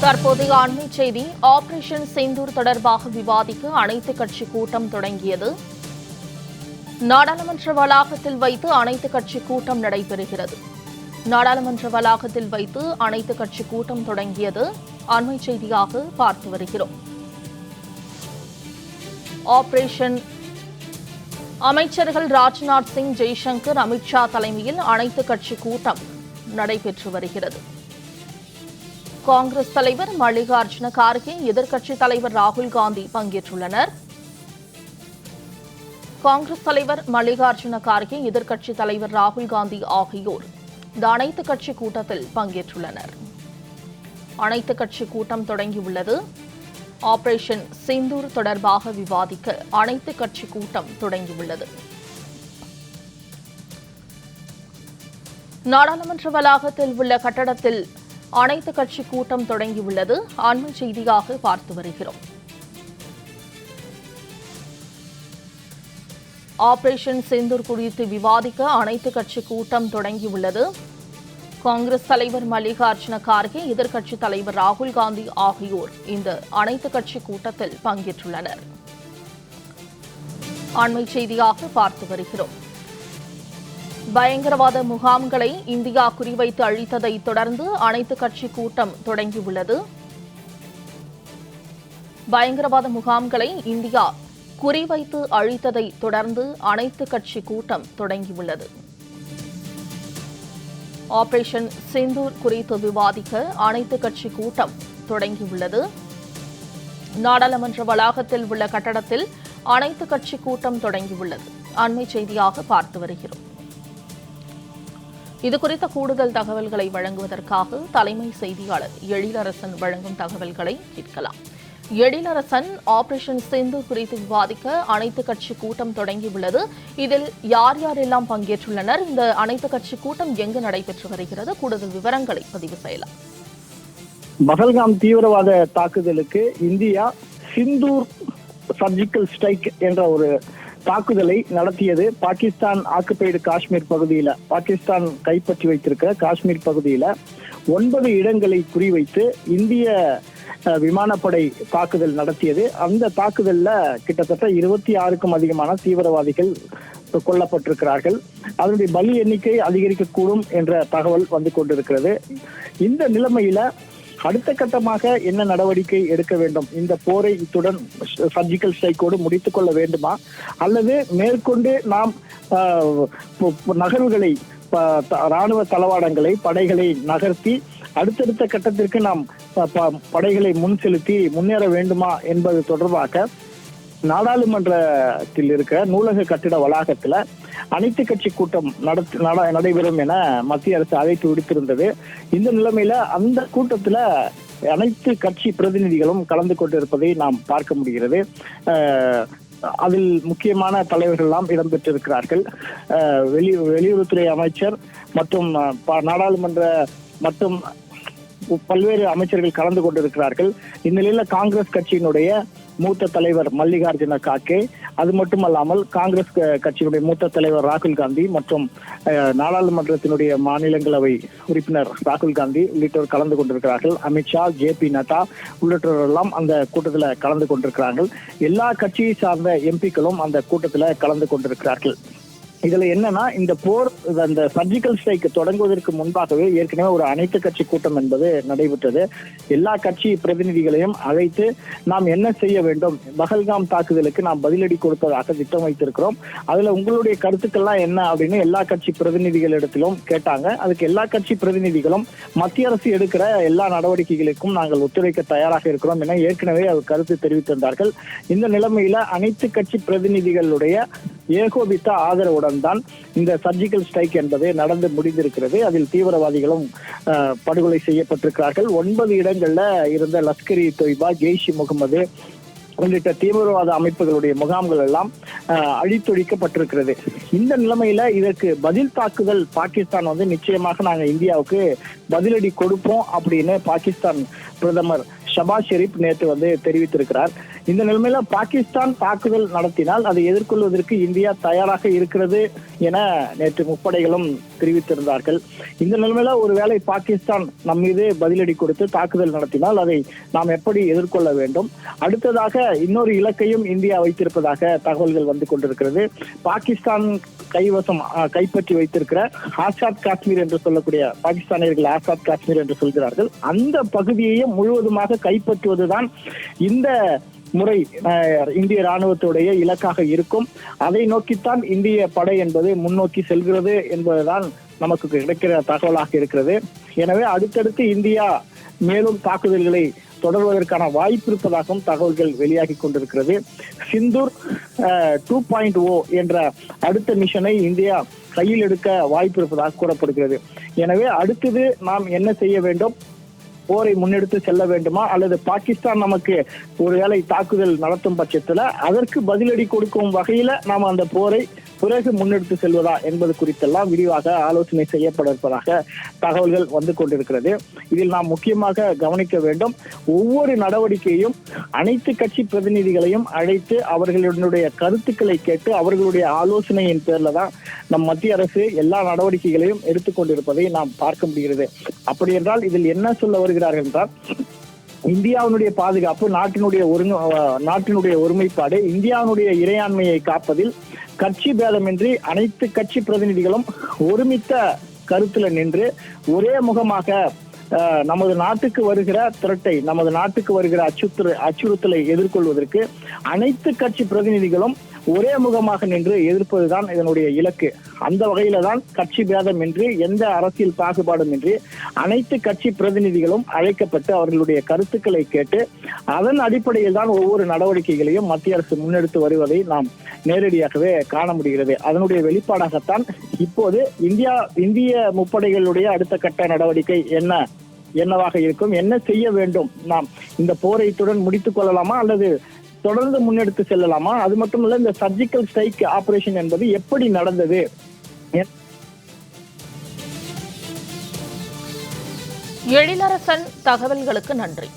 தற்போதைய அண்மை செய்தி ஆபரேஷன் செந்தூர் தொடர்பாக விவாதிக்க அனைத்து கட்சி கூட்டம் தொடங்கியது. நாடாளுமன்ற வளாகத்தில் வைத்து அனைத்து கட்சி கூட்டம் நடைபெறுகிறது. நாடாளுமன்ற வளாகத்தில் வைத்து அனைத்து கட்சி கூட்டம் தொடங்கியது அண்மை செய்தியாக பார்த்து வருகிறோம். ஆபரேஷன் அமைச்சர்கள் ராஜ்நாத் சிங் ஜெய்சங்கர் அமித்ஷா தலைமையில் அனைத்து கட்சி கூட்டம் நடைபெற்று வருகிறது. காங்கிரஸ் தலைவர் மல்லிகார்ஜுன கார்கே எதிர்க்கட்சித் தலைவர் ராகுல் காந்தி பங்கேற்றுள்ளனர். காங்கிரஸ் தலைவர் மல்லிகார்ஜுன கார்கே எதிர்க்கட்சித் தலைவர் ராகுல் காந்தி ஆகியோர் இந்த அனைத்து கட்சி கூட்டத்தில் பங்கேற்றுள்ளனர். அனைத்து கட்சி கூட்டம் தொடங்கியுள்ளது. ஆபரேஷன் சிந்தூர் தொடர்பாக விவாதிக்க அனைத்து கட்சி கூட்டம் தொடங்கியுள்ளது. நாடாளுமன்ற வளாகத்தில் உள்ள கட்டடத்தில் அனைத்து கட்சி கூட்டம் தொடங்கியுள்ளது. அண்மை செய்தியாக பார்த்து வருகிறோம். ஆபரேஷன் செந்தூர் குறித்து விவாதிக்க அனைத்து கட்சி கூட்டம் தொடங்கியுள்ளது. காங்கிரஸ் தலைவர் மல்லிகார்ஜுன கார்கே எதிர்க்கட்சித் தலைவர் ராகுல் காந்தி ஆகியோர் இந்த அனைத்து கட்சி கூட்டத்தில் பங்கேற்றுள்ளனர். அண்மை செய்தியாக பார்த்து வருகிறோம். பயங்கரவாத முகாம்களை இந்தியா குறிவைத்து அழித்ததை தொடர்ந்து அனைத்து கட்சி கூட்டம் தொடங்கியுள்ளது. பயங்கரவாத முகாம்களை இந்தியா குறிவைத்து அழித்ததை தொடர்ந்து அனைத்து கட்சி கூட்டம் தொடங்கியுள்ளது. ஆபரேஷன் சிந்தூர் குறித்து விவாதிக்க அனைத்து கட்சி கூட்டம் தொடங்கியுள்ளது. நாடாளுமன்ற வளாகத்தில் உள்ள கட்டடத்தில் அனைத்து கட்சி கூட்டம் தொடங்கியுள்ளது. அண்மை செய்தியாக பார்த்து வருகிறோம். இது குறித்த கூடுதல் தகவல்களை வழங்குவதற்காக தலைமை செய்தியாளர் எழிலரசன் வழங்கும் தகவல்களை கேட்கலாம். எழிலரசன் ஆபரேஷன் சிந்து குறித்து விவாதிக்க அனைத்து கட்சி கூட்டம் தொடங்கியுள்ளது. இதில் யார் யாரெல்லாம் பங்கேற்றுள்ளனர்? இந்த அனைத்து கட்சி கூட்டம் எங்கு நடைபெற்று வருகிறது? கூடுதல் விவரங்களை பதிவு செய்யலாம். பகல்காம் தீவிரவாத தாக்குதலுக்கு இந்தியா சிந்தூர் சர்ஜிக்கல் ஸ்ட்ரைக் என்ற ஒரு தாக்குதலை நடத்தியது பாகிஸ்தான் ஆக்குபைடு காஷ்மீர் பகுதியில. பாகிஸ்தான் கைப்பற்றி வைத்திருக்கிற காஷ்மீர் பகுதியில ஒன்பது இடங்களை குறிவைத்து இந்திய விமானப்படை தாக்குதல் நடத்தியது. அந்த தாக்குதல்ல கிட்டத்தட்ட இருபத்தி ஆறுக்கும் அதிகமான தீவிரவாதிகள் கொல்லப்பட்டிருக்கிறார்கள். அதனுடைய பலி எண்ணிக்கை அதிகரிக்கக்கூடும் என்ற தகவல் வந்து கொண்டிருக்கிறது. இந்த நிலைமையில அடுத்த கட்டமாக என்ன நடவடிக்கை எடுக்க வேண்டும்? இந்த போரை இத்துடன் சர்ஜிக்கல் ஸ்ட்ரைக்கோடு முடித்துக் கொள்ள வேண்டுமா? அல்லது மேற்கொண்டு நாம் நகர்வுகளை ப- த- ராணுவ தளவாடங்களை படைகளை நகர்த்தி அடுத்தடுத்த கட்டத்திற்கு நாம் ப- ப- படைகளை முன் செலுத்தி முன்னேற வேண்டுமா என்பது தொடர்பாக நாடாளுமன்றத்தில் இருக்கிற நூலக கட்டிட வளாகத்துல அனைத்து கட்சி கூட்டம் நடத்து நட- நடைபெறும் என மத்திய அரசு அழைப்பு விடுத்திருந்தது. இந்த நிலைமையில அந்த கூட்டத்துல அனைத்து கட்சி பிரதிநிதிகளும் கலந்து கொண்டிருப்பதை நாம் பார்க்க முடிகிறது. அதில் முக்கியமான தலைவர்கள் எல்லாம் இடம்பெற்றிருக்கிறார்கள். அஹ், வெளி வெளியுறவுத்துறை அமைச்சர் மற்றும் ப- நாடாளுமன்ற மற்றும் பல்வேறு அமைச்சர்கள் கலந்து கொண்டிருக்கிறார்கள். இந்நிலையில காங்கிரஸ் கட்சியினுடைய மூத்த தலைவர் மல்லிகார்ஜுன காக்கே அது மட்டுமல்லாமல் காங்கிரஸ் கட்சியினுடைய மூத்த தலைவர் ராகுல் காந்தி மற்றும் நாடாளுமன்றத்தினுடைய மாநிலங்களவை உறுப்பினர் ராகுல் காந்தி உள்ளிட்டோர் கலந்து கொண்டிருக்கிறார்கள். அமித்ஷா ஜே பி நட்டா உள்ளிட்டோர் எல்லாம் அந்த கூட்டத்தில் கலந்து கொண்டிருக்கிறார்கள். எல்லா கட்சியை சார்ந்த எம்பிக்களும் அந்த கூட்டத்தில் கலந்து கொண்டிருக்கிறார்கள். இதுல என்னன்னா இந்த போர் அந்த சர்ஜிக்கல் ஸ்ட்ரைக் தொடங்குவதற்கு முன்பாகவே ஏற்கனவே ஒரு அனைத்து கட்சி கூட்டம் என்பது நடைபெற்றது. எல்லா கட்சி பிரதிநிதிகளையும் அழைத்து நாம் என்ன செய்ய வேண்டும்? பகல்காம் தாக்குதலுக்கு நாம் பதிலடி கொடுப்பதாக திட்டம் வைத்திருக்கிறோம். அதுல உங்களுடைய கருத்துக்கள்லாம் என்ன அப்படின்னு எல்லா கட்சி பிரதிநிதிகளிடத்திலும் கேட்டாங்க. அதுக்கு எல்லா கட்சி பிரதிநிதிகளும் மத்திய அரசு எடுக்கிற எல்லா நடவடிக்கைகளுக்கும் நாங்கள் ஒத்துழைக்க தயாராக இருக்கிறோம் என ஏற்கனவே அவர் கருத்து தெரிவித்திருந்தார்கள். இந்த நிலைமையில அனைத்து கட்சி பிரதிநிதிகளுடைய ஏகோபித்த ஆதரவுடன் தான் இந்த சர்ஜிக்கல் ஸ்ட்ரைக் என்பது நடந்து முடிந்திருக்கிறது. அதில் தீவிரவாதிகளும் படுகொலை செய்யப்பட்டிருக்கிறார்கள். ஒன்பது இடங்கள்ல இருந்த லஷ்கரி தொய்பா ஜெய்ஷ் முகமது உள்ளிட்ட தீவிரவாத அமைப்புகளுடைய முகாம்கள் எல்லாம் அழித்தொழிக்கப்பட்டிருக்கிறது. இந்த நிலைமையில இதற்கு பதில் தாக்குதல் பாகிஸ்தான் வந்து நிச்சயமாக நாங்கள் இந்தியாவுக்கு பதிலடி கொடுப்போம் அப்படின்னு பாகிஸ்தான் பிரதமர் ஷபாஸ் ஷெரீப் நேற்று வந்து தெரிவித்திருக்கிறார். இந்த நிலைமையில பாகிஸ்தான் தாக்குதல் நடத்தினால் அதை எதிர்கொள்வதற்கு இந்தியா தயாராக இருக்கிறது. என நேற்று முப்படைகளும் தெரிவித்திருந்தார்கள். இந்த நிலைமையில ஒருவேளை பாகிஸ்தான் நம் மீது பதிலடி கொடுத்து தாக்குதல் நடத்தினால் அதை நாம் எப்படி எதிர்கொள்ள வேண்டும்? அடுத்ததாக இன்னொரு இலக்கையும் இந்தியா வைத்திருப்பதாக தகவல்கள் வந்து கொண்டிருக்கிறது. பாகிஸ்தான் கைவசம் கைப்பற்றி வைத்திருக்கிற ஆசாத் காஷ்மீர் என்று சொல்லக்கூடிய பாகிஸ்தானியர்கள் ஆசாத் காஷ்மீர் என்று சொல்கிறார்கள். அந்த பகுதியையும் முழுவதுமாக கைப்பற்றுவதுதான் இந்த முறை இந்திய ராணுவத்துடைய இலக்காக இருக்கும். அதை நோக்கித்தான் இந்திய படை என்பது முன்னோக்கி செல்கிறது என்பதுதான் நமக்கு கிடைக்கிற தகவலாக இருக்கிறது. எனவே அடுத்தடுத்து இந்தியா மேலும் தாக்குதல்களை தொடர்வதற்கான வாய்ப்பு இருப்பதாகவும் தகவல்கள் வெளியாகி கொண்டிருக்கிறது. சிந்தூர் டூ பாயிண்ட் ஓ என்ற அடுத்த மிஷனை இந்தியா கையில் எடுக்க வாய்ப்பு இருப்பதாக கூறப்படுகிறது. எனவே அடுத்தது நாம் என்ன செய்ய வேண்டும்? போரை முன்னெடுத்து செல்ல வேண்டுமா? அல்லது பாகிஸ்தான் நமக்கு ஒருவேளை தாக்குதல் நடத்தும் பட்சத்துல அதற்கு பதிலடி கொடுக்கும் வகையில நாம் அந்த போரை பிறகு முன்னெடுத்து செல்வதா என்பது குறித்தெல்லாம் விரிவாக ஆலோசனை செய்யப்பட இருப்பதாக தகவல்கள் வந்து கொண்டிருக்கிறது. இதில் நாம் முக்கியமாக கவனிக்க வேண்டும். ஒவ்வொரு நடவடிக்கையும் அனைத்து கட்சி பிரதிநிதிகளையும் அழைத்து அவர்களுடைய கருத்துக்களை கேட்டு அவர்களுடைய ஆலோசனையின் பேர்ல தான் நம் மத்திய அரசு எல்லா நடவடிக்கைகளையும் எடுத்துக்கொண்டிருப்பதை நாம் பார்க்க முடிகிறது. அப்படி என்றால் இதில் என்ன சொல்ல வருகிறார்கள் என்றால் இந்தியாவினுடைய பாதுகாப்பு நாட்டினுடைய ஒருங்க அஹ், நாட்டினுடைய ஒருமைப்பாடு இந்தியாவினுடைய இறையாண்மையை காப்பதில் கட்சி பேதமின்றி அனைத்து கட்சி பிரதிநிதிகளும் ஒருமித்த கருத்துல நின்று ஒரே முகமாக நமது நாட்டுக்கு வருகிற திரட்டை நமது நாட்டுக்கு வருகிற அச்சுறு அச்சுறுத்தலை எதிர்கொள்வதற்கு அனைத்து கட்சி பிரதிநிதிகளும் ஒரே முகமாக நின்று எதிர்ப்பதுதான் இதனுடைய இலக்கு. அந்த வகையில தான் கட்சி பேதம் இன்றி எந்த அரசியல் பாகுபாடும் இன்றி அனைத்து கட்சி பிரதிநிதிகளும் அழைக்கப்பட்டு அவர்களுடைய கருத்துக்களை கேட்டு அதன் அடிப்படையில் தான் ஒவ்வொரு நடவடிக்கைகளையும் மத்திய அரசு முன்னெடுத்து வருவதை நாம் நேரடியாகவே காண முடிகிறது. அதனுடைய வெளிப்பாடாகத்தான் இப்போது இந்தியா இந்திய முப்படைகளுடைய அடுத்த கட்ட நடவடிக்கை என்ன? என்னவாக இருக்கும்? என்ன செய்ய வேண்டும்? நாம் இந்த போரை இத்துடன் முடித்துக் கொள்ளலாமா அல்லது தொடர்ந்து முன்னெடுத்து செல்லலாமா? அது மட்டுமல்ல இந்த சர்ஜிக்கல் ஸ்ட்ரைக் ஆபரேஷன் என்பது எப்படி நடந்தது? எழிலரசன் தகவல்களுக்கு நன்றி.